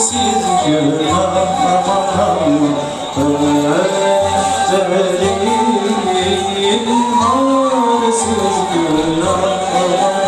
halsiz günahım Öğrenmişlerim halsiz günahım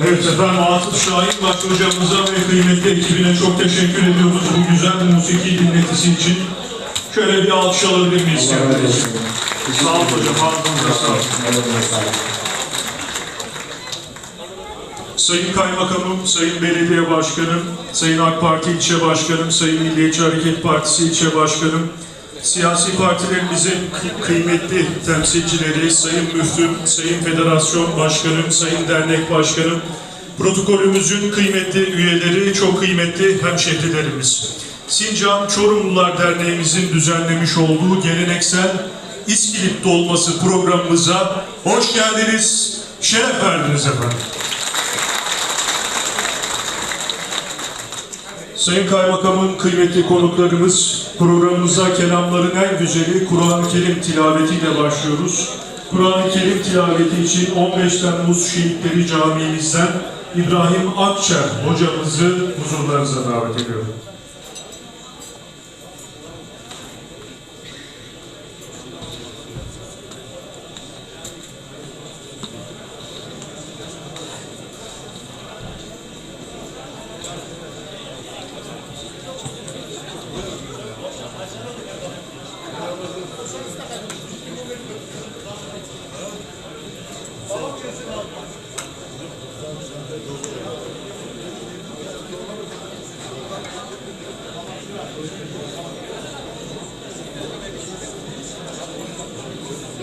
Evet efendim Atıf Şahin Baş hocamıza ve kıymetli ekibine çok teşekkür ediyoruz bu güzel musiki dinletisi için. Şöyle bir alkış alabilir miyiz? Sağ olun hocam, ağzınıza sağlık. Sayın Kaymakamım, Sayın Belediye Başkanım, Sayın AK Parti İlçe Başkanım, Sayın Milliyetçi Hareket Partisi İlçe Başkanım, siyasi partilerimizin kı- kıymetli temsilcileri, Sayın Müftüm, Sayın Federasyon Başkanım, Sayın Dernek Başkanım, protokolümüzün kıymetli üyeleri, çok kıymetli hemşehrilerimiz. Sincan Çorumlular Derneğimizin düzenlemiş olduğu geleneksel İskilip Dolması programımıza hoş geldiniz, şeref verdiniz efendim. Sayın Kaymakamın kıymetli konuklarımız, programımıza kelamların en güzeli Kur'an-ı Kerim tilavetiyle başlıyoruz. Kur'an-ı Kerim tilaveti için 15 Temmuz Şehitleri Camii'mizden İbrahim Akçer hocamızı huzurlarınıza davet ediyorum.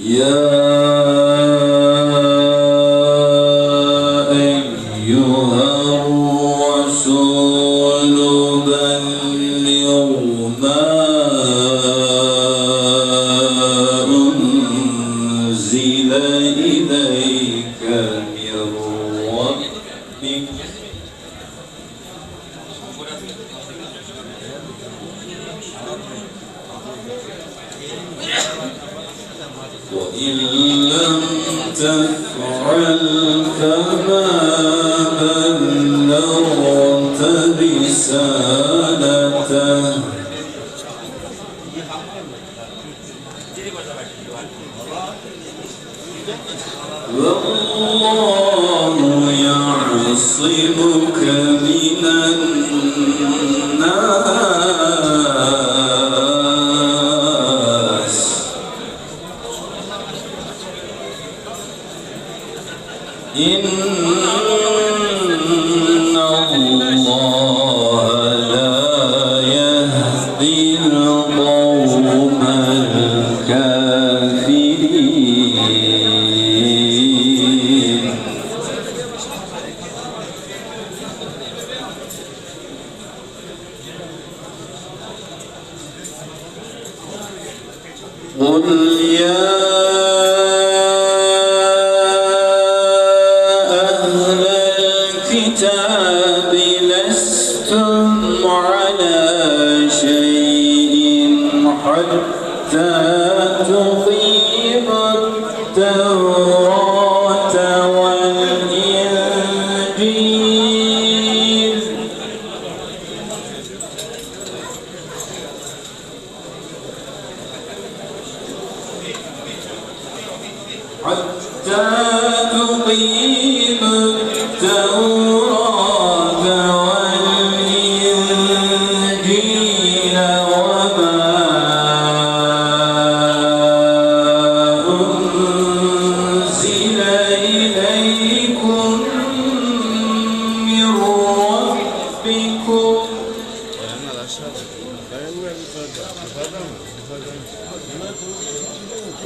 يا أصيبك حتى تطيع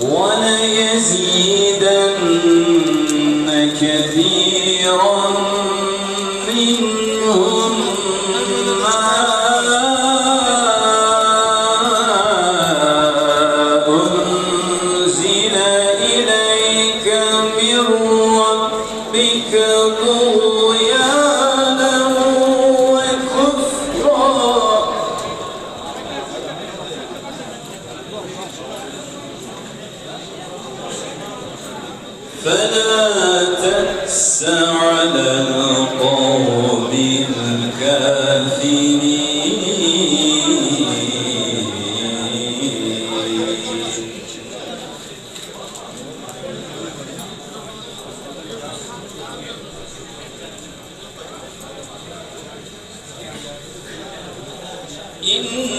وليزيدن إن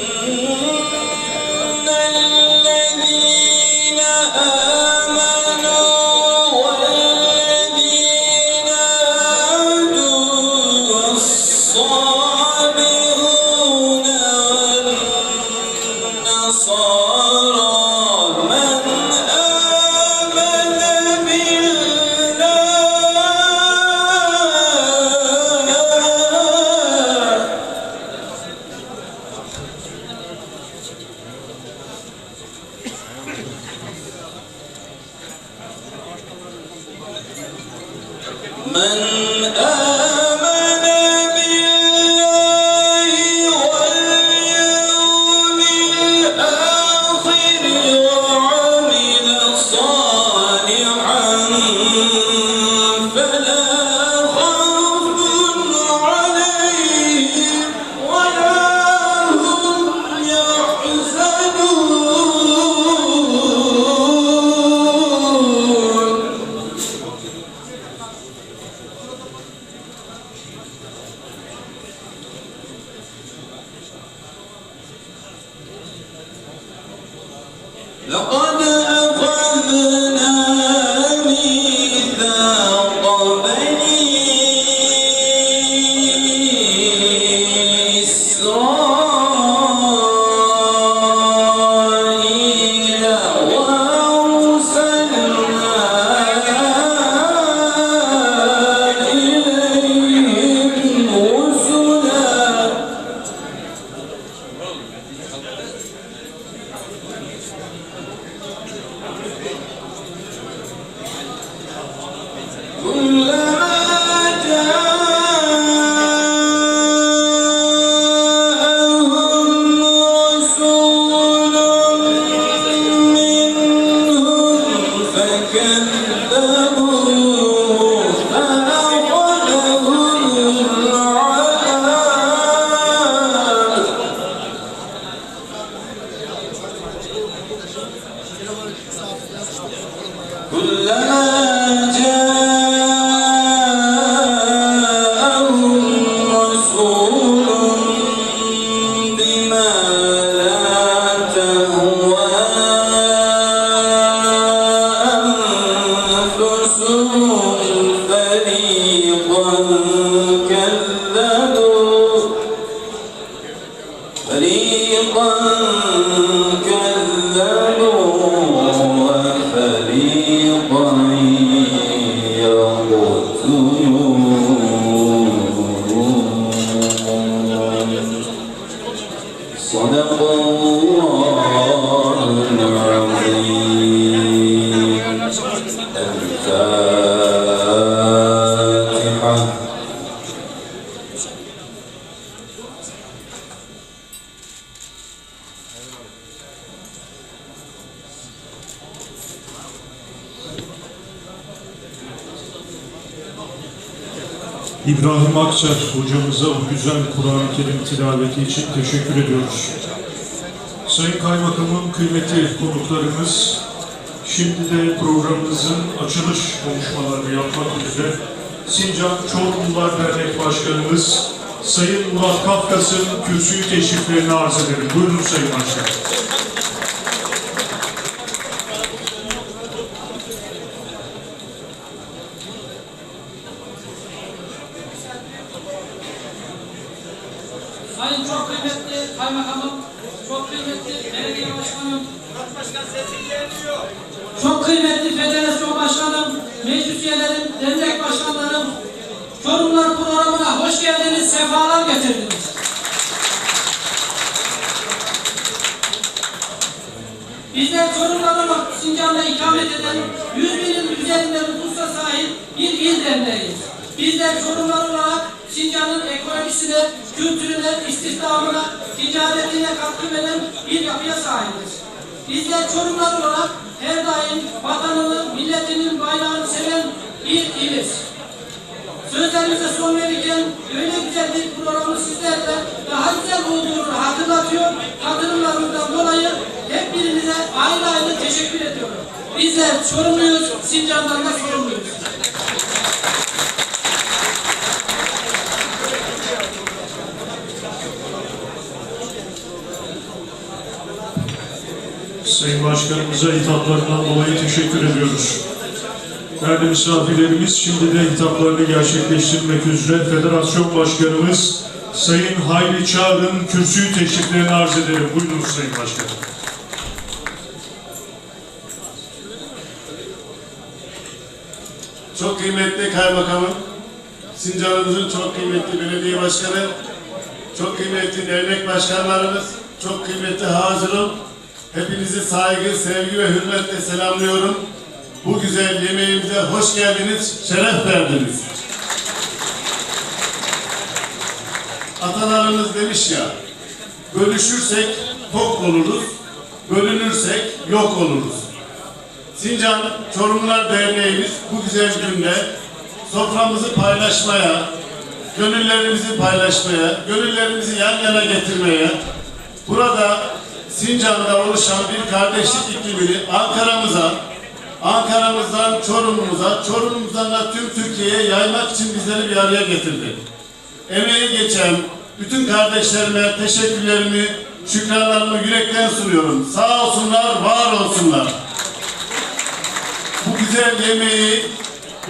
İbrahim Akçar hocamıza bu güzel Kur'an-ı Kerim tilaveti için teşekkür ediyoruz. Sayın Kaymakamım, kıymetli konuklarımız, şimdi de programımızın açılış konuşmalarını yapmak üzere Sincan Çorumlular Dernek Başkanımız Sayın Murat Kafkas'ın kürsüyü teşriflerini arz ederim. Buyurun Sayın Başkan. Sayın çok kıymetli kaymakamım, çok kıymetli belediye başkanım, çok kıymetli federasyon başkanım, meclis üyelerim, dernek başkanlarım, Çorumlar programına hoş geldiniz, sefalar getirdiniz. Bizler Çorumlar olarak Sincan'da ikamet eden 100 binin üzerinde nüfusa sahip bir il derneğiyiz. Bizler Çorumlar olarak Sincan'ın ekonomisine, kültürüne, istihdamına, ticaretine katkı veren bir yapıya sahibiz. Bizler Çorumlar olarak her daim vatanını, milletinin bayrağını seven bir iliz. Sözlerimize son verirken öyle güzel bir programı sizlerle daha güzel olduğunu hatırlatıyor. Katılımlarınızdan dolayı hep birinize ayrı ayrı teşekkür ediyorum. Bizler sorumluyuz, Sincan'dan da sorumluyuz. Sayın Başkanımıza hitaplarından dolayı teşekkür ediyoruz. Değerli misafirlerimiz şimdi de hitaplarını gerçekleştirmek üzere Federasyon Başkanımız Sayın Hayri Çağrı'nın kürsüyü teşriflerini arz ederim. Buyurun Sayın Başkanım. Çok kıymetli kaymakamım, Sincan'ımızın çok kıymetli belediye başkanı, çok kıymetli dernek başkanlarımız, çok kıymetli hazırım. Hepinizi saygı, sevgi ve hürmetle selamlıyorum. Bu güzel yemeğimize hoş geldiniz, şeref verdiniz. Atalarımız demiş ya, bölüşürsek tok oluruz, bölünürsek yok oluruz. Sincan Çorumlular Derneğimiz bu güzel günde soframızı paylaşmaya, gönüllerimizi paylaşmaya, gönüllerimizi yan yana getirmeye, burada Sincan'da oluşan bir kardeşlik iklimini Ankara'mıza, Ankara'mızdan Çorum'umuza, Çorum'umuzdan da tüm Türkiye'ye yaymak için bizleri bir araya getirdi. Emeği geçen bütün kardeşlerime teşekkürlerimi şükranlarımı yürekten sunuyorum. Sağ olsunlar, var olsunlar. Bu güzel yemeği,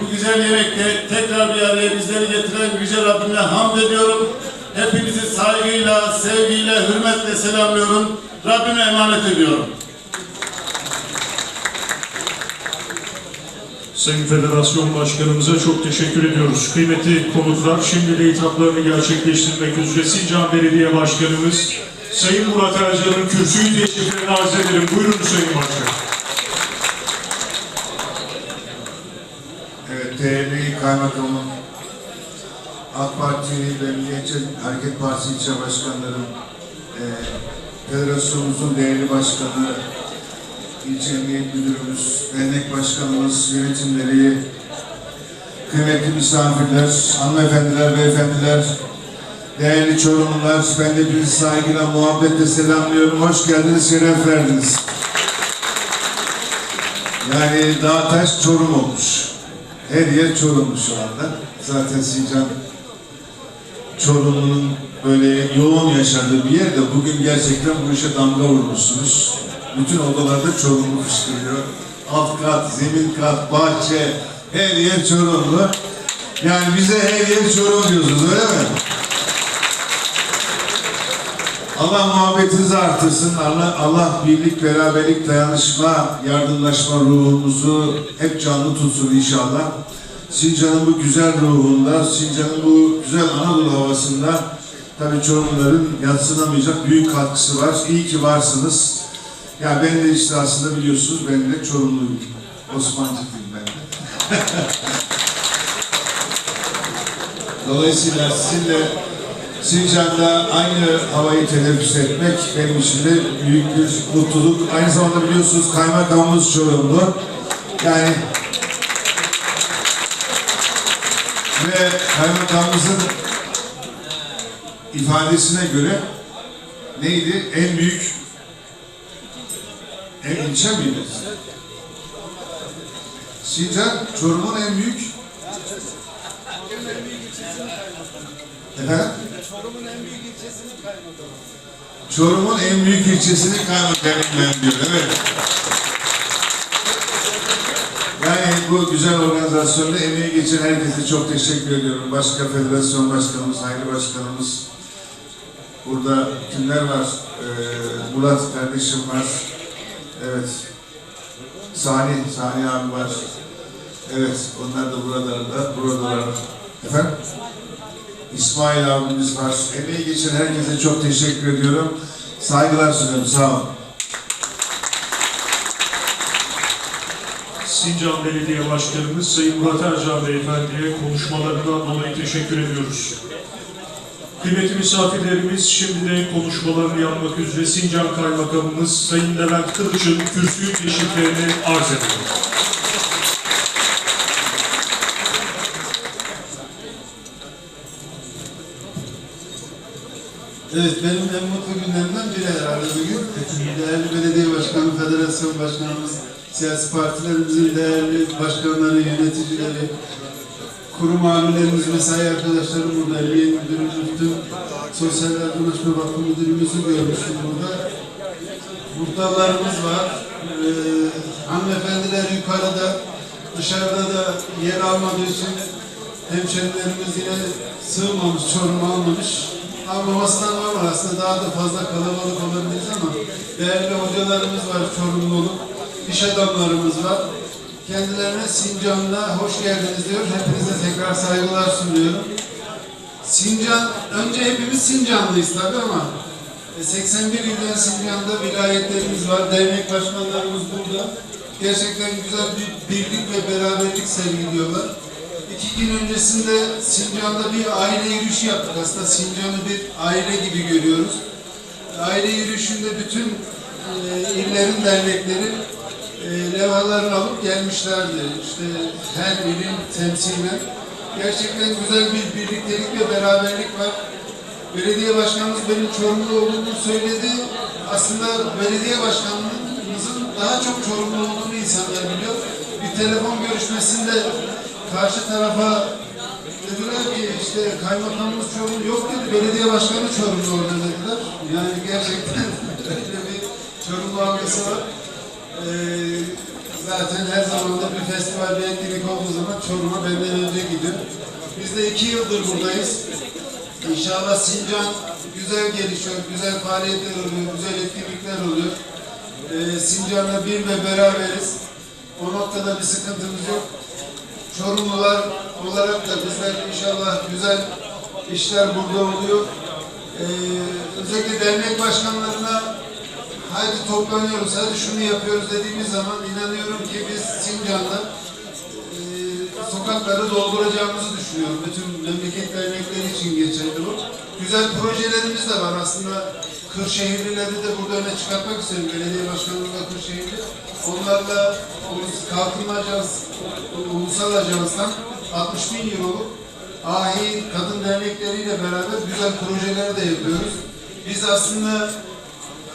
bu güzel yemekte tekrar bir araya bizleri getiren Yüce Rabbime hamd ediyorum. Hepinizi saygıyla, sevgiyle, hürmetle selamlıyorum. Rabbime emanet ediyorum. Sayın Federasyon Başkanımıza çok teşekkür ediyoruz. Kıymetli konuklar, şimdi de hitaplarını gerçekleştirmek üzere Sincan Belediye Başkanımız Sayın Murat Ercan'ın kürsüyü teşekkürlerini arz edelim. Buyurun Sayın Başkan. Evet, değerli kaymakamım, AK Parti ve Milliyetçi Hareket Partisi ilçe başkanlarım, e, federasyonumuzun değerli başkanı, ilçe emniyet müdürümüz, dernek başkanımız, yönetimleri, kıymetli misafirler, hanımefendiler, beyefendiler, değerli Çorumlular, ben de hepinizi saygıyla, muhabbetle selamlıyorum. Hoş geldiniz, şeref verdiniz. Yani dağ taş Çorum olmuş. Her yer Çorumlu şu anda. Zaten Sincan Çorumlu'nun böyle yoğun yaşadığı bir yerde bugün gerçekten bu işe damga vurmuşsunuz. Bütün odalarda Çorumlu fışkırıyor. Alt kat, zemin kat, bahçe, her yer Çorumlu. Yani bize her yer Çorum diyorsunuz öyle mi? Allah muhabbetinizi artırsın. Allah, Allah birlik, beraberlik, dayanışma, yardımlaşma ruhumuzu hep canlı tutsun inşallah. Sincan'ın bu güzel ruhunda, Sincan'ın bu güzel Anadolu havasında tabii Çorumluların yatsınamayacak büyük katkısı var. İyi ki varsınız. Ya ben de işte aslında biliyorsunuz ben de Çorumluyum. Osmancıklıyım ben de. Dolayısıyla sizinle Sincan'da aynı havayı teneffüs etmek benim için de büyük bir mutluluk. Aynı zamanda biliyorsunuz kaymakamımız Çorumlu. Yani ve kaymakamımızın ifadesine göre neydi? En büyük en ilçe miydi? Sincan, Çorum'un en büyük Efendim? Çorum'un en büyük ilçesinin kaymakamıyım ben diyor. Evet. Yani bu güzel organizasyonda emeği geçen herkese çok teşekkür ediyorum. Başka federasyon başkanımız, Hayri Başkanımız. Burada kimler var? Ee, Murat kardeşim var. Evet. Salih, Salih abi var. Evet, onlar da buralarda, buradalar. Efendim? İsmail abimiz var. Emeği geçen herkese çok teşekkür ediyorum. Saygılar sunuyorum. Sağ olun. Sincan Belediye Başkanımız Sayın Murat Ercan Beyefendi'ye konuşmalarından dolayı teşekkür ediyoruz. Kıymetli misafirlerimiz şimdi de konuşmalarını yapmak üzere Sincan Kaymakamımız Sayın Levent Kılıç'ın kürsüyü teşriflerini arz ediyor. Evet, benim en mutlu günlerimden biri herhalde bugün. Değerli belediye başkanı, federasyon başkanımız, siyasi partilerimizin değerli başkanları, yöneticileri, kurum amirlerimiz, mesai arkadaşlarım burada, emniyet bütün sosyal yardımlaşma vakfı müdürümüzü görmüştüm burada. Muhtarlarımız var, ee, hanımefendiler yukarıda, dışarıda da yer almadığı için hemşerilerimiz yine sığmamış, Çorum'a almamış. Almamasından normal aslında daha da fazla kalabalık olabiliriz ama değerli hocalarımız var Çorumlu olup, iş adamlarımız var. Kendilerine Sincan'da hoş geldiniz diyor. Hepinize tekrar saygılar sunuyorum. Sincan, önce hepimiz Sincanlıyız tabii ama e, 81 ilden Sincan'da vilayetlerimiz var, dernek başkanlarımız burada. Gerçekten güzel bir birlik ve beraberlik sergiliyorlar. İki gün öncesinde Sincan'da bir aile yürüyüşü yaptık. Aslında Sincan'ı bir aile gibi görüyoruz. Aile yürüyüşünde bütün e, illerin dernekleri e, levhalarını alıp gelmişlerdi. İşte her ilin temsilen. Gerçekten güzel bir birliktelik ve beraberlik var. Belediye başkanımız benim Çorumlu olduğumu söyledi. Aslında belediye başkanımızın daha çok Çorumlu olduğunu insanlar biliyor. Bir telefon görüşmesinde karşı tarafa dediler ki işte kaymakamımız Çorumlu yok dedi. Belediye başkanı Çorumlu orada dediler. Yani gerçekten damgası var. Ee, zaten her zaman da bir festival, bir etkinlik olduğu zaman Çorum'a benden önce gidiyor. Biz de iki yıldır buradayız. İnşallah Sincan güzel gelişiyor, güzel faaliyetler oluyor, güzel etkinlikler oluyor. Ee, Sincan'la bir ve beraberiz. O noktada bir sıkıntımız yok. Çorumlular olarak da bizler inşallah güzel işler burada oluyor. Ee, özellikle dernek başkanlarına haydi toplanıyoruz, hadi şunu yapıyoruz dediğimiz zaman inanıyorum ki biz Sincan'da e, sokakları dolduracağımızı düşünüyorum. Bütün memleket dernekleri için geçerli bu. Güzel projelerimiz de var aslında. Kırşehirlileri de burada öne çıkartmak istiyorum. Belediye başkanımız da Kırşehirli. Onlarla kalkınma ajans, ulusal ajanstan 60 bin euroluk ahi kadın dernekleriyle beraber güzel projeler de yapıyoruz. Biz aslında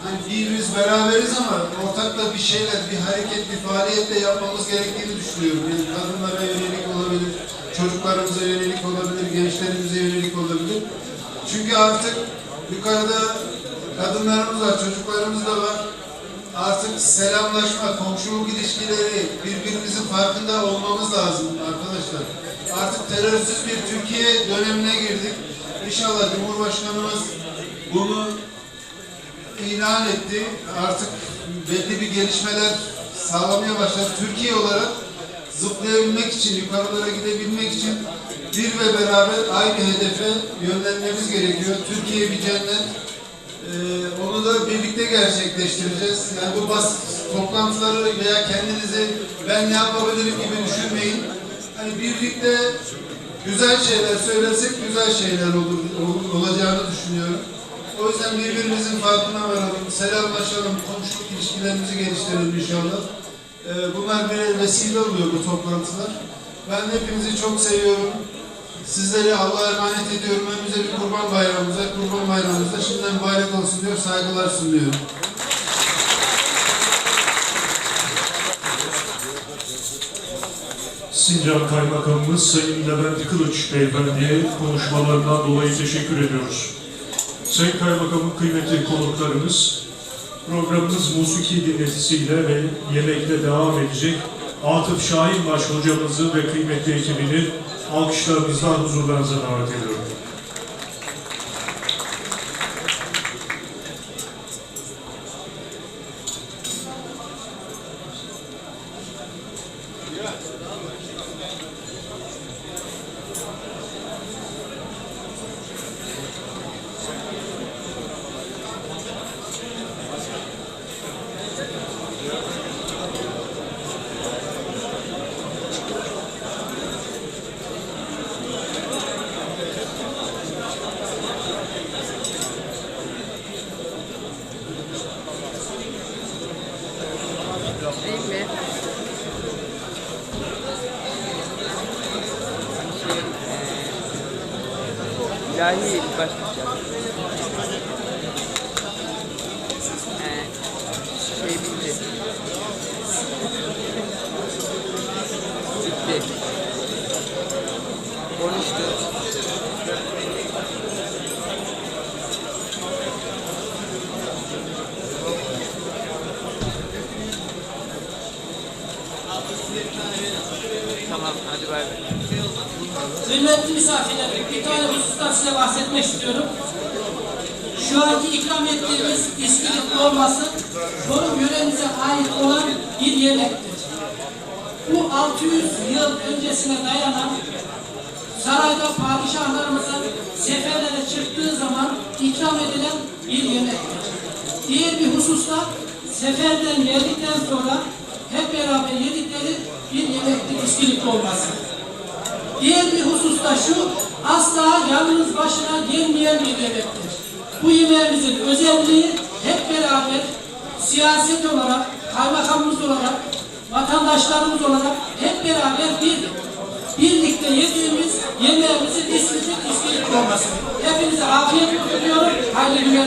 hani biriz beraberiz ama ortakla bir şeyler, bir hareket, bir faaliyet de yapmamız gerektiğini düşünüyorum. Yani kadınlara yönelik olabilir, çocuklarımıza yönelik olabilir, gençlerimize yönelik olabilir. Çünkü artık yukarıda kadınlarımız var, çocuklarımız da var. Artık selamlaşma, komşuluk ilişkileri, birbirimizin farkında olmamız lazım arkadaşlar. Artık terörsüz bir Türkiye dönemine girdik. İnşallah Cumhurbaşkanımız bunu ilan etti. Artık belli bir gelişmeler sağlamaya başladı. Türkiye olarak zıplayabilmek için, yukarılara gidebilmek için bir ve beraber aynı hedefe yönlenmemiz gerekiyor. Türkiye bir cennet. Ee, onu da birlikte gerçekleştireceğiz. Yani bu bas toplantıları veya kendinizi ben ne yapabilirim gibi düşünmeyin. Hani birlikte güzel şeyler söylersek güzel şeyler olur, ol- olacağını düşünüyorum. O yüzden birbirimizin farkına varalım, selamlaşalım, komşuluk ilişkilerimizi geliştirelim inşallah. Ee, bunlar bir vesile oluyor bu toplantılar. Ben hepinizi çok seviyorum. Sizleri Allah'a emanet ediyorum. Önümüzde bir kurban bayramımız var. Kurban bayramımızda şimdiden mübarek olsun diyor, saygılar sunuyorum. Sincan Kaymakamımız Sayın Levent Kılıç Beyefendi'ye konuşmalarından dolayı teşekkür ediyoruz. Sayın Kaymakamın kıymetli konuklarımız, programımız musiki dinletisiyle ve yemekle devam edecek. Atıf Şahinbaş hocamızı ve kıymetli ekibini alkışlarınızla huzurlarınıza davet ediyorum. Kıymetli misafirler, bir tane husustan size bahsetmek istiyorum. Şu anki ikram ettiğimiz istilik dolması Çorum yöremize ait olan bir yemektir. Bu 600 yıl öncesine dayanan sarayda padişahlarımızın seferlere çıktığı zaman ikram edilen bir yemektir. Diğer bir hususta seferden geldikten sonra hep beraber yedikleri bir yemektir istilik dolması. Diğer bir husus da şu, asla yalnız başına gelmeyen bir yemektir. Bu yemeğimizin özelliği hep beraber siyaset olarak, kaymakamımız olarak, vatandaşlarımız olarak hep beraber bir birlikte yediğimiz yemeğimizin ismidir, istilik olması. Hepinize afiyet diliyorum. Hayırlı günler